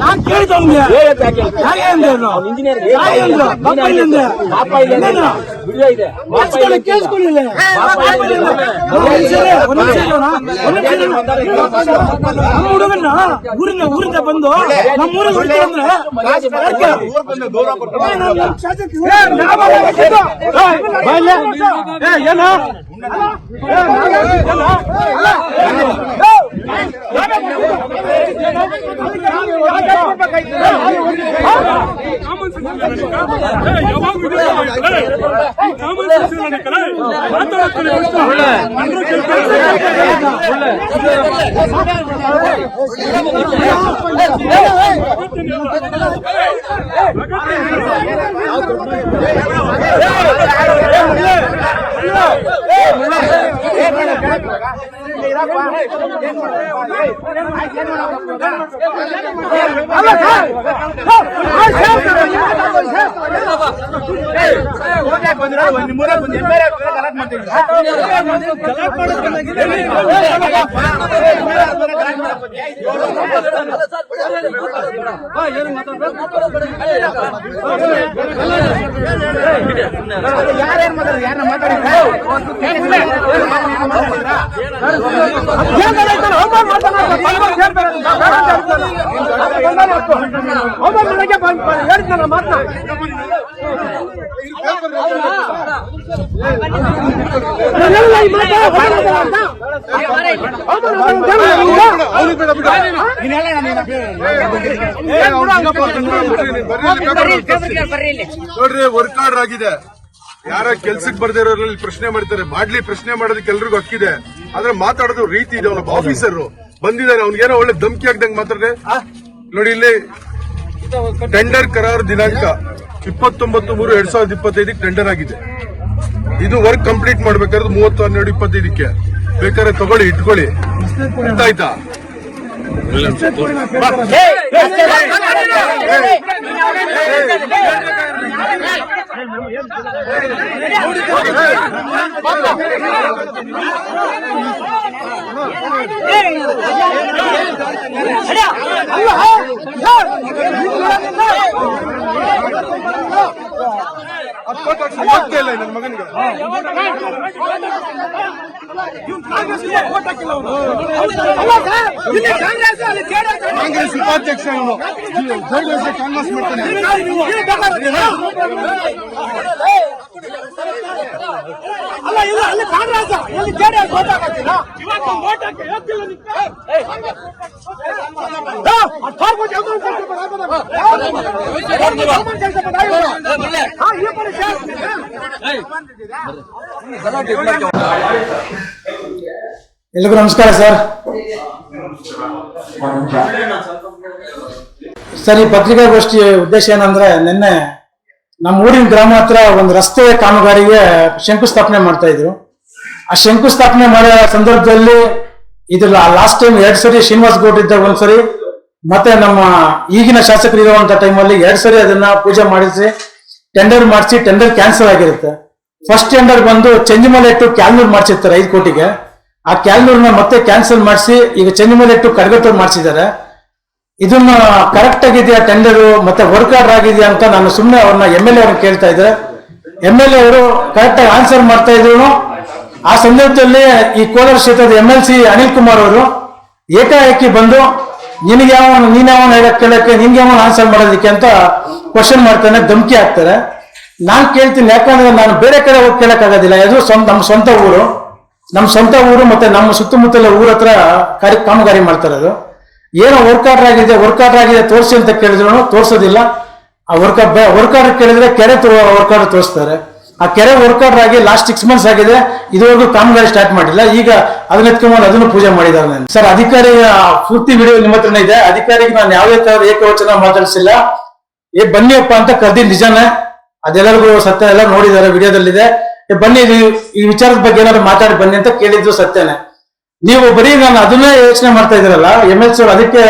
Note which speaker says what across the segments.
Speaker 1: ನಾನ್ ಕೇಳಿದ ಇಂಜಿನಿಯರ್ ಪಾಪ ಇಲ್ಲಿಂದ ಇನ್ನೇನು? ಕೇಳಿಸ್ಕೊಳ್ಳಿ, ಕೇಳಿಸ್ಕೊಳ್ಳಿಲ್ಲ. ಒಂದ್ ನಿಮಿಷ ಇರಿ, ಒಂದ್ ನಿಮಿಷ ಇರಿ ಅಣ್ಣ. ಒಂದ್ ನಿಮಿಷ ಇರಿ. ನಮ್ಮ ಹುಡುಗನ್ನ ಊರಿಂದ ಊರಿಂದ ಬಂದು ನಮ್ಮ ಊರಿಗೆ ಹೊಡಿತೀವಿ ಅಂದ್ರೆ ಯಾಕೆ? ಏ, ನಮ್ಮ ಶಾಸಕ- ಏ, ನಾವಲ್ಲ ಇದು. ಏ, ಬಾ ಇಲ್ಲಿ. ಏ, ಏನು? ಏ, ನಾವೇ- ಏನು? ಅಲ್ಲ.
Speaker 2: ನೋಡ್ರಿ ವರ್ಕ್ ಆರ್ಡರ್ ಆಗಿದೆ. ಯಾರ ಕೆಲ್ಸಕ್ಕೆ ಬರ್ದಿರೋರಲ್ಲಿ ಪ್ರಶ್ನೆ ಮಾಡ್ತಾರೆ. ಮಾಡ್ಲಿ, ಪ್ರಶ್ನೆ ಮಾಡೋದಕ್ಕೆ ಎಲ್ರಿಗೂ ಹಕ್ಕಿದೆ. ಆದ್ರೆ ಮಾತಾಡೋದು ರೀತಿ ಇದೆ ಅವನೊಬ್ಬ ಆಫೀಸರ್ ಬಂದಿದ್ದಾರೆ ಅವ್ನಿಗೇನೋ ಒಳ್ಳೆ ಧಮ್ಕಿ ಆಗ್ದಂಗೆ ಮಾತಾಡ್ರೆ ನೋಡಿ, ಇಲ್ಲಿ ಟೆಂಡರ್ ಕರಾರು ದಿನಾಂಕ ಇಪ್ಪತ್ತೊಂಬತ್ತು ಮೂರು ಎರಡ್ ಸಾವಿರದ ಇಪ್ಪತ್ತೈದಕ್ಕೆ ಟೆಂಡರ್ ಆಗಿದೆ. ಇದು ವರ್ಕ್ ಕಂಪ್ಲೀಟ್ ಮಾಡ್ಬೇಕಾದ್ರೆ ಮೂವತ್ತು, ಹನ್ನೆರಡು, ಇಪ್ಪತ್ತೈದಕ್ಕೆ. ಬೇಕಾದ್ರೆ ತಗೊಳ್ಳಿ, ಇಟ್ಕೊಳ್ಳಿ. Hey! ಅರ್ಥ ಆಯ್ತಾ ಗೊತ್ತೇ ಇಲ್ಲ ನನ್ನ ಮಗನಿಗೆ
Speaker 1: ಕಾಂಗ್ರೆಸ್
Speaker 2: ಉಪಾಧ್ಯಕ್ಷ ಇವನು ಜೆಡಿಎಸ್ ಕಾಂಗ್ರೆಸ್ ಮಾಡ್ತಾನೆ
Speaker 1: ಅಲ್ಲ ಇಲ್ಲ ಅಲ್ಲಿ ಕಾಂಗ್ರೆಸ್ ಇಲ್ಲಿ ಜೆಡಿಎಸ್ ಓಟ್ ಹಾಕತ್ತೀರಾ? ಇವತ್ತು ಓಟ್ ಹಾಕಿ ಹೇಳ್ತಿಲ್ಲ
Speaker 3: ಎಲ್ರಿಗೂ ನಮಸ್ಕಾರ ಸರ್. ಸರ್ ಈ ಪತ್ರಿಕಾಗೋಷ್ಠಿಯ ಉದ್ದೇಶ ಏನಂದ್ರೆ ನಿನ್ನೆ ನಮ್ಮ ಊರಿನ ಗ್ರಾಮ ಹತ್ರ ಒಂದು ರಸ್ತೆ ಕಾಮಗಾರಿಗೆ ಶಂಕುಸ್ಥಾಪನೆ ಮಾಡ್ತಾ ಇದ್ರು. ಆ ಶಂಕುಸ್ಥಾಪನೆ ಮಾಡೋ ಸಂದರ್ಭದಲ್ಲಿ ಇದು ಲಾಸ್ಟ್ ಟೈಮ್ ಎರಡ್ ಸರಿ ಶ್ರೀನಿವಾಸ್ ಗೌಡ್ ಇದ್ದಾಗ ಒಂದ್ಸರಿ ಮತ್ತೆ ನಮ್ಮ ಈಗಿನ ಶಾಸಕರು ಇರುವಂತ ಟೈಮಲ್ಲಿ ಎರಡ್ ಸರಿ ಅದನ್ನ ಪೂಜೆ ಮಾಡಿಸಿ ಟೆಂಡರ್ ಮಾಡಿಸಿ ಟೆಂಡರ್ ಕ್ಯಾನ್ಸಲ್ ಆಗಿರುತ್ತೆ. ಫಸ್ಟ್ ಟೆಂಡರ್ ಬಂದು ಚಂಜಿಮಲೆ ಟು ಕ್ಯಾಲ್ನೂರ್ ಮಾಡಿಸಿರ್ತಾರೆ ಐದು ಕೋಟಿಗೆ. ಆ ಕ್ಯಾಲ್ನೂರ್ನ ಮತ್ತೆ ಕ್ಯಾನ್ಸಲ್ ಮಾಡಿಸಿ ಈಗ ಚಂಜಿಮಲೆ ಟು ಕಡಗತ್ತೂರ್ ಮಾಡಿಸಿದ್ದಾರೆ. ಇದನ್ನ ಕರೆಕ್ಟ್ ಆಗಿದೆಯಾ ಟೆಂಡರ್ ಮತ್ತೆ ವರ್ಕ್ ಆರ್ಡರ್ ಆಗಿದೆಯಾ ಅಂತ ನಾನು ಸುಮ್ಮನೆ ಅವ್ರನ್ನ ಎಂ ಎಲ್ ಎ ಕೇಳ್ತಾ ಇದ್ರೆ ಎಂ ಎಲ್ ಎ ಅವರು ಕರೆಕ್ಟ್ ಆಗಿ ಆನ್ಸರ್ ಮಾಡ್ತಾ ಇದ್ರು. ಆ ಸಂದರ್ಭದಲ್ಲಿ ಈ ಕೋಲಾರ ಕ್ಷೇತ್ರದ M L C Anil Kumar ಅವರು ಏಕಾಏಕಿ ಬಂದು, ನಿನಗೆ ಯಾವ ನೀನ್ ಯಾವ ಹೇಳಕ್ ಕೇಳಕ್ಕೆ, ನಿನ್ಗೆ ಯಾವ ಆನ್ಸರ್ ಮಾಡೋದಕ್ಕೆ ಅಂತ ಕ್ವಶನ್ ಮಾಡ್ತಾನೆ, ಧಮಕಿ ಹಾಕ್ತಾರೆ. ನಾನ್ ಕೇಳ್ತೀನಿ, ಯಾಕಂದ್ರೆ ನಾನು ಬೇರೆ ಕಡೆ ಹೋಗಿ ಕೇಳಕ್ ಆಗೋದಿಲ್ಲ ಅದು ಸ್ವಂತ ನಮ್ಮ ಸ್ವಂತ ಊರು. ನಮ್ಮ ಸ್ವಂತ ಊರು ಮತ್ತೆ ನಮ್ಮ ಸುತ್ತಮುತ್ತಲ ಊರ ಹತ್ರ ಕಾರ್ಯ, ಕಾಮಗಾರಿ ಮಾಡ್ತಾ ಇರೋದು ಏನೋ ವರ್ಕೌಟ್ ಆಗಿದೆ ವರ್ಕೌಟ್ ಆಗಿದೆ, ತೋರಿಸಿ ಅಂತ ಕೇಳಿದ್ರು ತೋರಿಸೋದಿಲ್ಲ. ಆ ವರ್ಕೌಟ್ ವರ್ಕೌಟ್ ಕೇಳಿದ್ರೆ ಕೆರೆ ವರ್ಕೌಟ್ ತೋರಿಸ್ತಾರೆ. ಆ ಕೆರೆ ವರ್ಕೌಟ್ ಆಗಿ ಲಾಸ್ಟ್ ಸಿಕ್ಸ್ ಮಂತ್ಸ್ ಆಗಿದೆ, ಇದುವರೆಗೂ ಕಾಮಗಾರಿ ಸ್ಟಾರ್ಟ್ ಮಾಡಿಲ್ಲ. ಈಗ ಅದನ್ನ ಎತ್ಕೊಂಡ್ಬಂದು ಅದನ್ನು ಪೂಜೆ ಮಾಡಿದ್ದಾರೆ ನಾನು. ಸರ್, ಅಧಿಕಾರಿ ಪೂರ್ತಿ ವಿಡಿಯೋ ನಿಮ್ಮ ಹತ್ರನೇ ಇದೆ. ಅಧಿಕಾರಿಗೆ ನಾನು ಯಾವುದೇ ತರ ಏಕವಚನ ಮಾತಾಡಿಸಿಲ್ಲ. ಏ ಬನ್ನಿಯಪ್ಪ ಅಂತ ಕರ್ದಿ ನಿಜಾನೇ. ಅದೆಲ್ಲರಿಗೂ ಸತ್ಯ ಎಲ್ಲ ನೋಡಿದ್ದಾರೆ, ವಿಡಿಯೋದಲ್ಲಿದೆ. ಬನ್ನಿ ಈ ವಿಚಾರದ ಬಗ್ಗೆ ಏನಾದ್ರು ಮಾತಾಡಿ ಬನ್ನಿ ಅಂತ ಕೇಳಿದ್ರು ಸತ್ಯನೇ. ನೀವು ಬರೀ ನಾನು ಅದನ್ನೇ ಯೋಚನೆ ಮಾಡ್ತಾ ಇದ್ದೀರಲ್ಲ ಎಂ ಎಲ್ ಸಿ ಅದಕ್ಕೆ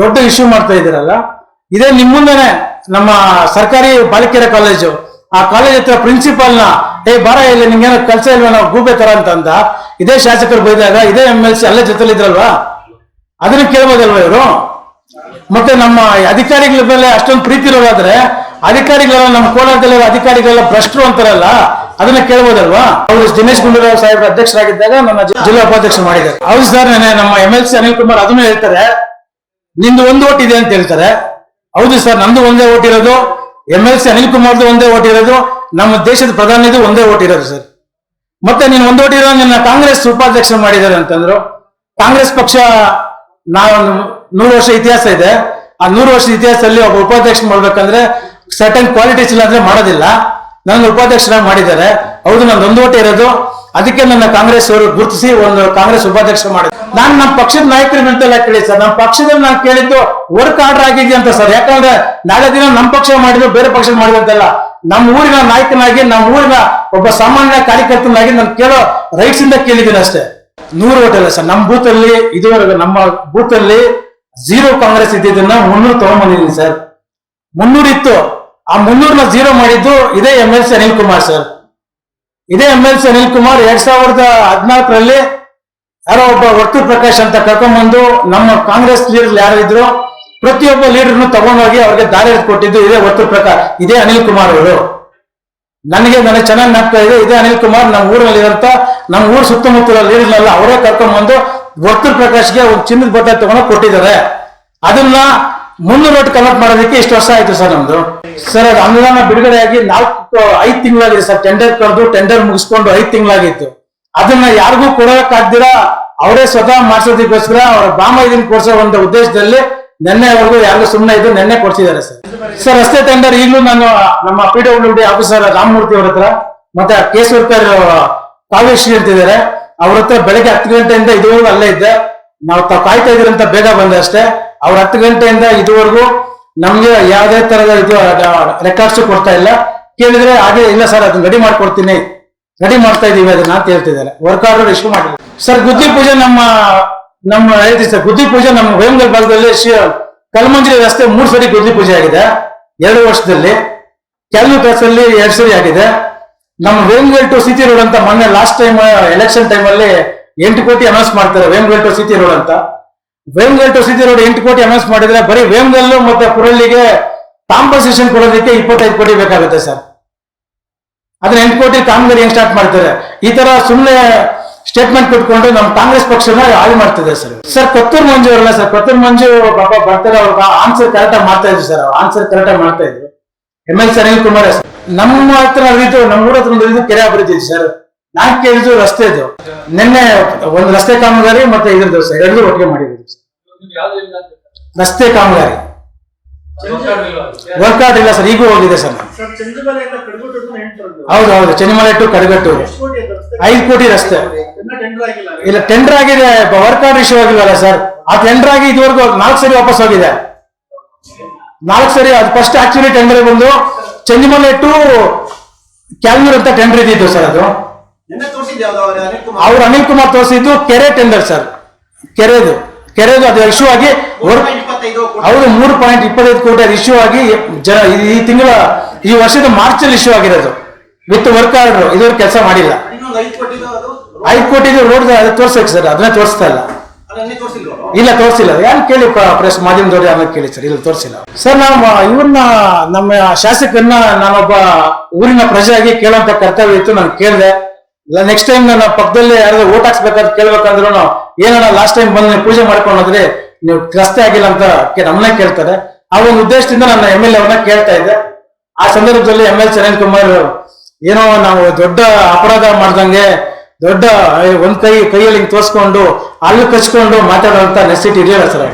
Speaker 3: ದೊಡ್ಡ ಇಶ್ಯೂ ಮಾಡ್ತಾ ಇದ್ದೀರಲ್ಲ, ಇದೇ ನಿಮ್ಮ ಮುಂದೆನೆ ನಮ್ಮ ಸರ್ಕಾರಿ ಬಾಲಿಕೆರೆ ಕಾಲೇಜು ಆ ಕಾಲೇಜ್ ಹತ್ರ ಪ್ರಿನ್ಸಿಪಾಲ್ನ, ಏ ಬಾರ ಇಲ್ಲಿ ನಿಮ್ಗೇನೋ ಕೆಲಸ ಇಲ್ವಾ, ನಾವು ಗೂಬೆ ತರ ಅಂತ ಅಂದ. ಇದೇ ಶಾಸಕರು ಬೈದಾಗ, ಇದೇ ಎಂ ಎಲ್ ಸಿ ಅಲ್ಲೇ ಜೊತೆಲಿದ್ರಲ್ವಾ ಅದನ್ನ ಕೇಳ್ಬೋದಲ್ವಾ ಇವರು? ಮತ್ತೆ ನಮ್ಮ ಅಧಿಕಾರಿಗಳ ಮೇಲೆ ಅಷ್ಟೊಂದು ಪ್ರೀತಿ ಇರೋದಾದ್ರೆ, ಅಧಿಕಾರಿಗಳೆಲ್ಲ ನಮ್ಮ ಕೋಲಾರದಲ್ಲಿರೋ ಅಧಿಕಾರಿಗಳೆಲ್ಲ ಭ್ರಷ್ಟರು ಅಂತಾರಲ್ಲ ಅದನ್ನ ಕೇಳ್ಬೋದಲ್ವಾ? ಅವರು ದಿನೇಶ್ ಗುಂಡೂರಾವ್ ಸಾಹೇಬ್ ಅಧ್ಯಕ್ಷರಾಗಿದ್ದಾಗ ನನ್ನ ಜಿಲ್ಲಾ ಉಪಾಧ್ಯಕ್ಷ ಮಾಡಿದ್ದಾರೆ ಹೌದು ಸರ್ ನಮ್ಮ M L C Anil Kumar ಅದನ್ನು ಹೇಳ್ತಾರೆ. ನಿಂದು ಒಂದು ಓಟ್ ಇದೆ ಅಂತ ಹೇಳ್ತಾರೆ. ಹೌದು ಸರ್ ನಂದು ಒಂದೇ ಓಟ್ ಇರೋದು ಎಂ ಎಲ್ ಸಿ ಅನಿಲ್ ಕುಮಾರ್ದು ಒಂದೇ ಓಟ್ ಇರೋದು, ನಮ್ಮ ದೇಶದ ಪ್ರಧಾನಿದು ಒಂದೇ ಓಟ್ ಇರೋದು ಸರ್ ಮತ್ತೆ ನೀನು ಒಂದು ಓಟ್ ಇರೋ ನಿನ್ನ ಕಾಂಗ್ರೆಸ್ ಉಪಾಧ್ಯಕ್ಷ ಮಾಡಿದ್ದಾರೆ ಅಂತಂದ್ರು. ಕಾಂಗ್ರೆಸ್ ಪಕ್ಷ ನಾವು ನೂರು ವರ್ಷ ಇತಿಹಾಸ ಇದೆ. ಆ ನೂರು ವರ್ಷದ ಇತಿಹಾಸದಲ್ಲಿ ಒಬ್ಬ ಉಪಾಧ್ಯಕ್ಷ ಮಾಡ್ಬೇಕಂದ್ರೆ ಸರ್ಟನ್ ಕ್ವಾಲಿಟೀಸ್ ಇಲ್ಲ ಅಂದ್ರೆ ಮಾಡೋದಿಲ್ಲ. ನನ್ನ ಉಪಾಧ್ಯಕ್ಷರ ಮಾಡಿದ್ದಾರೆ. ಹೌದು, ನಂದು ಒಂದು ಇರೋದು. ಅದಕ್ಕೆ ನನ್ನ ಕಾಂಗ್ರೆಸ್ ಅವರು ಗುರುತಿಸಿ ಒಂದು ಕಾಂಗ್ರೆಸ್ ಉಪಾಧ್ಯಕ್ಷ ಮಾಡಿದ್ರು. ನಾನು ನಮ್ಮ ಪಕ್ಷದ ನಾಯಕರ ನಿಂತೆಲ್ಲ ಕೇಳಿ ಸರ್? ನಮ್ಮ ಪಕ್ಷದಲ್ಲಿ ನಾನು ಕೇಳಿದ್ದು ವರ್ಕ್ ಆರ್ಡರ್ ಆಗಿದೆ ಅಂತ ಸರ್? ಯಾಕಂದ್ರೆ ನಾಳೆ ದಿನ ನಮ್ಮ ಪಕ್ಷ ಮಾಡಿದ್ರು, ಬೇರೆ ಪಕ್ಷ ಮಾಡಿದಂತೆಲ್ಲ ನಮ್ಮ ಊರಿನ ನಾಯಕನಾಗಿ ನಮ್ಮ ಊರಿನ ಒಬ್ಬ ಸಾಮಾನ್ಯ ಕಾರ್ಯಕರ್ತನಾಗಿ ನಾನು ಕೇಳೋ ರೈಟ್ಸ್ ಇಂದ ಕೇಳಿದ್ದೀನಿ ಅಷ್ಟೇ. ನೂರು ಓಟ್ ಅಲ್ಲ ಸರ್. ನಮ್ಮ ಬೂತ್ ಅಲ್ಲಿ ಇದುವರೆಗೂ ನಮ್ಮ ಬೂತ್ ಅಲ್ಲಿ ಜೀರೋ ಕಾಂಗ್ರೆಸ್ ಇದ್ದಿದ್ದನ್ನ ಮುನ್ನೂರು ತಗೊಂಡ್ಬಂದಿದ್ದೀನಿ ಸರ್. ಮುನ್ನೂರು ಇತ್ತು. ಆ ಮುನ್ನೂರ್ನ ಜೀರೋ ಮಾಡಿದ್ದು ಇದೇ M L C Anil Kumar sir ಇದೇ M L C Anil Kumar ಎರಡ್ ಸಾವಿರದ ಹದಿನಾಲ್ಕರಲ್ಲಿ ಯಾರೋ ಒಬ್ಬ ವರ್ತೂರ್ ಪ್ರಕಾಶ್ ಅಂತ ಕರ್ಕೊಂಡ್ಬಂದು ನಮ್ಮ ಕಾಂಗ್ರೆಸ್ ಲೀಡರ್ ಯಾರು ಇದ್ರು, ಪ್ರತಿಯೊಬ್ಬ ಲೀಡರ್ನು ತಗೊಂಡೋಗಿ ಅವ್ರಿಗೆ ದಾರಿ ಕೊಟ್ಟಿದ್ದು ಇದೇ ವರ್ತೂರ್ ಪ್ರಕಾಶ್, ಇದೇ ಅನಿಲ್ ಕುಮಾರ್ ಅವರು. ನನಗೆ ನನಗೆ ಚೆನ್ನಾಗಿ ನಾಗ್ತಾ ಇದೆ, ಇದೇ ಅನಿಲ್ ಕುಮಾರ್ ನಮ್ಮ ಊರಲ್ಲಿ ಇರಂತ ನಮ್ಮ ಊರ್ ಸುತ್ತಮುತ್ತಲ ಲೀಡರ್ನೆಲ್ಲ ಅವರೇ ಕರ್ಕೊಂಡ್ಬಂದು ವರ್ತೂರ್ ಪ್ರಕಾಶ್ಗೆ ಒಂದು ಚಿನ್ನದ ಬಟ್ಟೆ ತಗೊಂಡು ಕೊಟ್ಟಿದ್ದಾರೆ. ಅದನ್ನ ಮುನ್ನೂರು ನೋಟ್ ಕನ್ವರ್ಟ್ ಮಾಡೋದಕ್ಕೆ ಇಷ್ಟು ವರ್ಷ ಆಯ್ತು ಸರ್ ನಮ್ದು. ಸರ್ ಅದು ಅನುದಾನ ಬಿಡುಗಡೆಯಾಗಿ ನಾಲ್ಕು, ಐದು ತಿಂಗಳಾಗಿದೆ ಸರ್ ಟೆಂಡರ್ ಕರೆದು ಟೆಂಡರ್ ಮುಗಿಸ್ಕೊಂಡು ಐದು ತಿಂಗಳಾಗಿತ್ತು. ಅದನ್ನ ಯಾರಿಗೂ ಕೊಡೋಕ್ಕಾಗ್ದಿರಾ ಅವರೇ ಸ್ವತಃ ಮಾಡಿಸೋದಕ್ಕೋಸ್ಕರ ಅವರ ಬಾಮ ಇದನ್ನ ಕೊಡ್ಸೋ ಒಂದು ಉದ್ದೇಶದಲ್ಲಿ ನಿನ್ನೆವರೆಗೂ ಯಾರಿಗೂ ಸುಮ್ಮನೆ ಇದ್ದು ನಿನ್ನೆ ಕೊಡ್ಸಿದ್ದಾರೆ ಸರ್ ಸರ್ ರಸ್ತೆ ಟೆಂಡರ್ ಈಗಲೂ ನಾನು ನಮ್ಮ P W D officer Ramamurthy ಅವ್ರ ಹತ್ರ ಮತ್ತೆ ಕೇಸವರ್ಕರ್ ಕಾವ್ಯಶ್ರೀ ಅಂತಿದ್ದಾರೆ. ಅವ್ರ ಹತ್ರ ಬೆಳಗ್ಗೆ ಹತ್ತು ಗಂಟೆಯಿಂದ ಇದುವರೆಗೂ ಅಲ್ಲೇ ಇದ್ದೆ. ನಾವು ಕಾಯ್ತಾ ಇದ್ರಂತ ಬೇಗ ಬಂದೆ ಅಷ್ಟೇ. ಅವ್ರ ಹತ್ತು ಗಂಟೆಯಿಂದ ಇದುವರೆಗೂ ನಮ್ಗೆ ಯಾವುದೇ ತರದ ಇದು ರೆಕಾರ್ಡ್ಸ್ ಕೊಡ್ತಾ ಇಲ್ಲ. ಕೇಳಿದ್ರೆ ಹಾಗೆ, ಇಲ್ಲ ಸರ್, ಅದನ್ನ ರೆಡಿ ಮಾಡ್ಕೊಡ್ತೀನಿ. ರೆಡಿ ಮಾಡ್ತಾ ಇದೀವಿ ಅದನ್ನ ಅಂತ ಹೇಳ್ತಿದ್ದಾರೆ. ವರ್ಕ್ ಆರ್ಡರ್ ಇಶ್ಯೂ ಮಾಡಿಲ್ಲ ಸರ್, ಗುದ್ದಿ ಪೂಜೆ ನಮ್ಮ ನಮ್ಮ ಹೇಳ್ತೀವಿ ಸರ್, ಗುದ್ದಿ ಪೂಜೆ ನಮ್ಮ ವೇಮಗಲ್ ಭಾಗದಲ್ಲಿ ಕಲ್ಮಂಜರಿ ರಸ್ತೆ ಮೂರು ಸರಿ ಗುದ್ದಿ ಪೂಜೆ ಆಗಿದೆ. ಎರಡು ವರ್ಷದಲ್ಲಿ ಕೆಲವು ಪ್ಲೇಸಲ್ಲಿ ಎರಡು ಸರಿ ಆಗಿದೆ. ನಮ್ಮ ವೇಮಗಲ್ ಟು ಸಿಟಿ ರೋಡ್ ಅಂತ ಮೊನ್ನೆ ಲಾಸ್ಟ್ ಟೈಮ್ ಎಲೆಕ್ಷನ್ ಟೈಮ್ ಅಲ್ಲಿ ಎಂಟು ಕೋಟಿ ಅನೌನ್ಸ್ ಮಾಡ್ತಾರೆ ವೇಮಗಲ್ ಟು ಸಿಟಿ ರೋಡ್ ಅಂತ. ವೇಮ್ಗಲ್ ಟು ಸಿಟಿ ರೋಡ್ ಎಂಟು ಕೋಟಿ ಅನೌನ್ಸ್ ಮಾಡಿದ್ರೆ ಬರೀ ವೇಮ್ಗಲ್ಲು ಮತ್ತೆ ಕುರಳ್ಳಿಗೆ ಕಾಂಪನ್ಸೇಷನ್ ಕೊಡೋದಕ್ಕೆ ಇಪ್ಪತ್ತೈದು ಕೋಟಿ ಬೇಕಾಗುತ್ತೆ ಸರ್. ಅದನ್ನ ಎಂಟು ಕೋಟಿ ಕಾಮಗಾರಿ ಹೆಂಗ್ ಸ್ಟಾರ್ಟ್ ಮಾಡ್ತಾರೆ? ಈ ತರ ಸುಮ್ಮನೆ ಸ್ಟೇಟ್ಮೆಂಟ್ ಕೊಟ್ಕೊಂಡು ನಮ್ಮ ಕಾಂಗ್ರೆಸ್ ಪಕ್ಷನ ಹಾಳು ಮಾಡ್ತಿದೆ ಸರ್. ಸರ್, ಕೊತ್ತೂರು ಮಂಜು ಅವರಲ್ಲ ಸರ್, ಕೊತ್ತೂರು ಮಂಜು ಪಾಪ ಬರ್ತಾರೆ, ಅವ್ರ ಆನ್ಸರ್ ಕರೆಕ್ಟ್ ಆಗಿ ಮಾಡ್ತಾ ಇದ್ರು ಸರ್. ಆನ್ಸರ್ ಕರೆಕ್ಟ್ ಆಗಿ ಮಾಡ್ತಾ ಇದ್ರು. M L sir. ಕುಮಾರ್ ನಮ್ಮ ಹತ್ರ ಅರಿದು ನಮ್ಮ ಊರ ಹತ್ರ ನಡೆದಿದ್ದು ಕೆರೆ ಅಭಿವೃದ್ಧಿ ಸರ್. ನಾಲ್ಕ್ ರಸ್ತೆ ರಸ್ತೆದು ನಿನ್ನೆ ಒಂದು ರಸ್ತೆ ಕಾಮಗಾರಿ ಮತ್ತೆ ಇದ್ರದ್ದು ಸರ್ ಎರಡು ಒಟ್ಟಿಗೆ ಮಾಡಿದ್ರು. ರಸ್ತೆ ಕಾಮಗಾರಿ. ವರ್ಕ್ ಆರ್ಡರ್ ಇಲ್ಲ ಸರ್ ಈಗೂ ಹೋಗಿದೆ ಸರ್. ಹೌದು ಹೌದು ಚೆನ್ನಿಮಲೆ ಟು ಕಡಗಟ್ಟು ಐದು ಕೋಟಿ ರಸ್ತೆ. ಇಲ್ಲ ಟೆಂಡರ್ ಆಗಿದೆ ವರ್ಕ್ ಆರ್ಡರ್ ಇಶ್ಯೂ ಆಗಿಲ್ವಲ್ಲ ಸರ್. ಆ ಟೆಂಡರ್ ಆಗಿ ಇದುವರೆಗೂ ನಾಲ್ಕು ಸರಿ ವಾಪಸ್ ಹೋಗಿದೆ. ನಾಲ್ಕು ಸರಿ ಅದು ಫಸ್ಟ್ ಆಕ್ಚುಲಿ ಟೆಂಡರ್ ಬಂದು ಚಂದಿಮಲೆ ಟು ಕ್ಯಾಲ್ಮೂರ್ ಅಂತ ಟೆಂಡರ್ ಇದ್ದಿದ್ದು ಸರ್ ಅದು. ಅವ್ರು ಅನಿಲ್ ಕುಮಾರ್? ತೋರಿಸಿದ್ದು ಕೆರೆ ಟೆಂಡರ್ ಸರ್. ಕೆರೆದು. ಕೆರೆದು ಅದು ಇಶ್ಯೂ ಆಗಿ ಅವರು ಹೌದು ಮೂರು ಪಾಯಿಂಟ್ ಇಪ್ಪತ್ತೈದು ಕೋಟಿ ಅದು ಇಶ್ಯೂ ಆಗಿ ಜನ ಈ- ತಿಂಗಳ ಈ ವರ್ಷದ ಮಾರ್ಚ್ ಅಲ್ಲಿ ಇಶ್ಯೂ ಆಗಿರೋದು. ವಿತ್ ವರ್ಕ್ ಆರ್ಡರ್ ಇದುವರೆಗೆ ಕೆಲಸ ಮಾಡಿಲ್ಲ. ಐದು ಕೋಟಿ ರೋಡ್ ಅದು ತೋರ್ಸಕ್ಕೆ ಸರ್ ಅದನ್ನ ತೋರಿಸ್ತಾ ಇಲ್ಲ. ಇಲ್ಲ ತೋರಿಸಿಲ್ಲ. ಯಾರು ಕೇಳಿ ಪ್ರೆಸ್ ಮಾಧ್ಯಮದವ್ರು ಆಮೇಲೆ ಕೇಳಿ ಸರ್ ಇಲ್ಲ ತೋರಿಸಿಲ್ಲ. ಸರ್ ನಾವು ಇವ್ರನ್ನ ನಮ್ಮ ಶಾಸಕರನ್ನ ನಾನೊಬ್ಬ ಊರಿನ ಪ್ರಜೆಯಾಗಿ ಕೇಳೋಂತ ಕರ್ತವ್ಯ ಇತ್ತು ನಾನು ಕೇಳಿದೆ. ನೆಕ್ಸ್ಟ್ ಟೈಮ್ ನನ್ನ ಪಕ್ಕದಲ್ಲಿ ಯಾರಾದ್ರೂ ಓಟ್ ಹಾಕ್ಸ್ಬೇಕಾದ್ರೆ ಕೇಳ್ಬೇಕಂದ್ರೂ ಏನಣ್ಣ ಲಾಸ್ಟ್ ಟೈಮ್ ಬಂದು ನೀವು ಪೂಜೆ ಮಾಡ್ಕೊಂಡು ನೀವು ರಸ್ತೆ ಆಗಿಲ್ಲ ಅಂತ ನಮ್ಮನ್ನೇ ಕೇಳ್ತಾರೆ. ಆ ಒಂದು ಉದ್ದೇಶದಿಂದ ನನ್ನ ಎಂ ಎಲ್ ಅವ್ರನ್ನ ಕೇಳ್ತಾ ಇದ್ದೆ. ಆ ಸಂದರ್ಭದಲ್ಲಿ ಎಂ ಎಲ್ ಚರಣ್ ಕುಮಾರ್ ಏನೋ ನಾವು ದೊಡ್ಡ ಅಪರಾಧ ಮಾಡ್ದಂಗೆ ದೊಡ್ಡ ಒಂದ್ ಕೈ, ಕೈಯಲ್ಲಿ ಹಿಂಗ್ ತೋರಿಸ್ಕೊಂಡು ಅಲ್ಲು ಕಚ್ಕೊಂಡು ಮಾತಾಡೋಂತ ನೆಸಿಟಿ ಇದೆಯಲ್ಲ ಸರ್.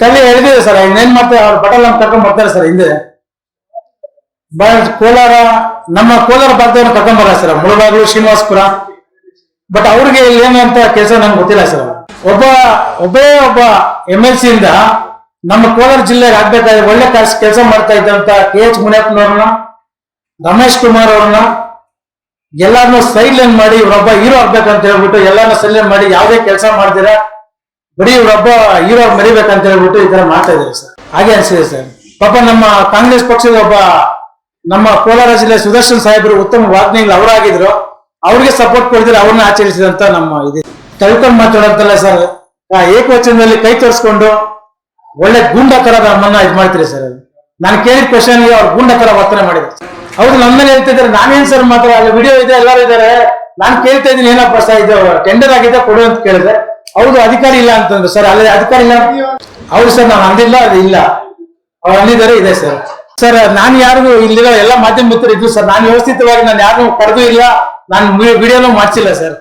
Speaker 3: ತಲೆ ಹೇಳಿದ್ರೆ ಸರ್. ಇನ್ನೇನ್ ಮತ್ತೆ ಅವ್ರ ಬಟಲ್ ನಮ್ ಕರ್ಕೊಂಡ್ ಬರ್ತಾರೆ ಸರ್ ಹಿಂದೆ. ಕೋಲಾರ, ನಮ್ಮ ಕೋಲಾರ ಭಾಗದವ್ರನ್ನ ಕರ್ಕೊಂಡ್ ಬರ ಸರ್. ಮುಳಬಾಗ್ಲು, ಶ್ರೀನಿವಾಸಪುರ. ಬಟ್ ಅವ್ರಿಗೆ ಏನಂತ ಕೆಲಸ ನಂಗೆ ಗೊತ್ತಿಲ್ಲ ಸರ್. ಒಬ್ಬ, ಒಬ್ಬೇ ಒಬ್ಬ ಎಂ ಎಲ್ ಸಿ ಇಂದ ನಮ್ಮ ಕೋಲಾರ ಜಿಲ್ಲೆಗೆ ಆಗ್ಬೇಕಾದ್ರೆ ಒಳ್ಳೆ ಕೆಲಸ ಮಾಡ್ತಾ ಇದ್ದಂತ ಕೆ ಎಚ್ ಮುನಿಯಪ್ಪನವ್ರನ್ನ, ರಮೇಶ್ ಕುಮಾರ್ ಅವ್ರನ್ನ, ಎಲ್ಲಾರನ್ನೂ ಸೈಡ್ ಲೈನ್ ಮಾಡಿ ಇವ್ರೊಬ್ಬ ಹೀರೋ ಆಗ್ಬೇಕಂತ ಹೇಳ್ಬಿಟ್ಟು ಎಲ್ಲಾರನ್ನೂ ಸೈಡ್ ಲೈನ್ ಮಾಡಿ ಯಾವುದೇ ಕೆಲಸ ಮಾಡ್ತೀರಾ ಬರೀ ಇವ್ರೊಬ್ಬ ಹೀರೋ ಮರಿಬೇಕಂತ ಹೇಳ್ಬಿಟ್ಟು ಈ ತರ ಮಾಡ್ತಾ ಇದ್ದಾರೆ ಸರ್. ಹಾಗೆ ಅನ್ಸಿದೆ ಸರ್. ಪಾಪ ನಮ್ಮ ಕಾಂಗ್ರೆಸ್ ಪಕ್ಷದ ಒಬ್ಬ ನಮ್ಮ ಕೋಲಾರ ಜಿಲ್ಲೆ ಸುದರ್ಶನ್ ಸಾಹೇಬ್ರು ಉತ್ತಮ ವಾಗ್ನಿಗಳು ಅವರಾಗಿದ್ರು. ಅವ್ರಿಗೆ ಸಪೋರ್ಟ್ ಕೊಡಿದ್ರೆ ಅವ್ರನ್ನ ಆಚರಿಸಿದಂತ ನಮ್ಮ ಇದು. ತಳ್ಕೊಂಡು ಮಾತಾಡೋದಲ್ಲ ಸರ್ ಆ ಏಕವಚನದಲ್ಲಿ ಕೈ ತೋರಿಸ್ಕೊಂಡು ಒಳ್ಳೆ ಗುಂಡ ತರ ನಮ್ಮನ್ನ ಇದು ಮಾಡ್ತೀರಿ ಸರ್ ನಾನು ಕೇಳಿದ ಕ್ವಶನ್ಗೆ ಅವ್ರು ಗೂಂಡ ತರ ವರ್ತನೆ ಮಾಡಿದ್ರು. ಹೌದು ನಮ್ಮ ಮೇಲೆ ಹೇಳ್ತಿದ್ದಾರೆ ನಾನೇನ್ ಸರ್ ಮಾತ್ರ, ಅಲ್ಲಿ ವಿಡಿಯೋ ಇದೆ, ಎಲ್ಲರೂ ಇದ್ದಾರೆ. ನಾನು ಕೇಳ್ತಾ ಇದ್ದೀನಿ, ಏನಪ್ಪ ಸರ್ ಇದು ಟೆಂಡರ್ ಆಗಿದೆ ಕೊಡು ಅಂತ ಕೇಳಿದ್ರೆ, ಹೌದು, ಅಧಿಕಾರಿ ಇಲ್ಲ ಅಂತಂದ್ರು ಸರ್ ಅಲ್ಲಿ ಅಧಿಕಾರಿ ಇಲ್ಲ? ಹೌದು ಸರ್ ನಾನು ಅಂದಿಲ್ಲ, ಅದು ಇಲ್ಲ. ಅವ್ರು ಅಂದಿದ್ದಾರೆ ಇದೆ ಸರ್ ಸರ್ ನಾನು ಯಾರಿಗೂ ಇಲ್ಲಿರೋ ಎಲ್ಲ ಮಾಧ್ಯಮ ಮಿತ್ರರು ಇದ್ರು ಸರ್ ನಾನು ವ್ಯವಸ್ಥಿತವಾಗಿ ನಾನು ಯಾರಿಗೂ ಪಡೆದು ಇಲ್ಲ. ನಾನು ವಿಡಿಯೋನು ಮಾಡಿಸಿಲ್ಲ ಸರ್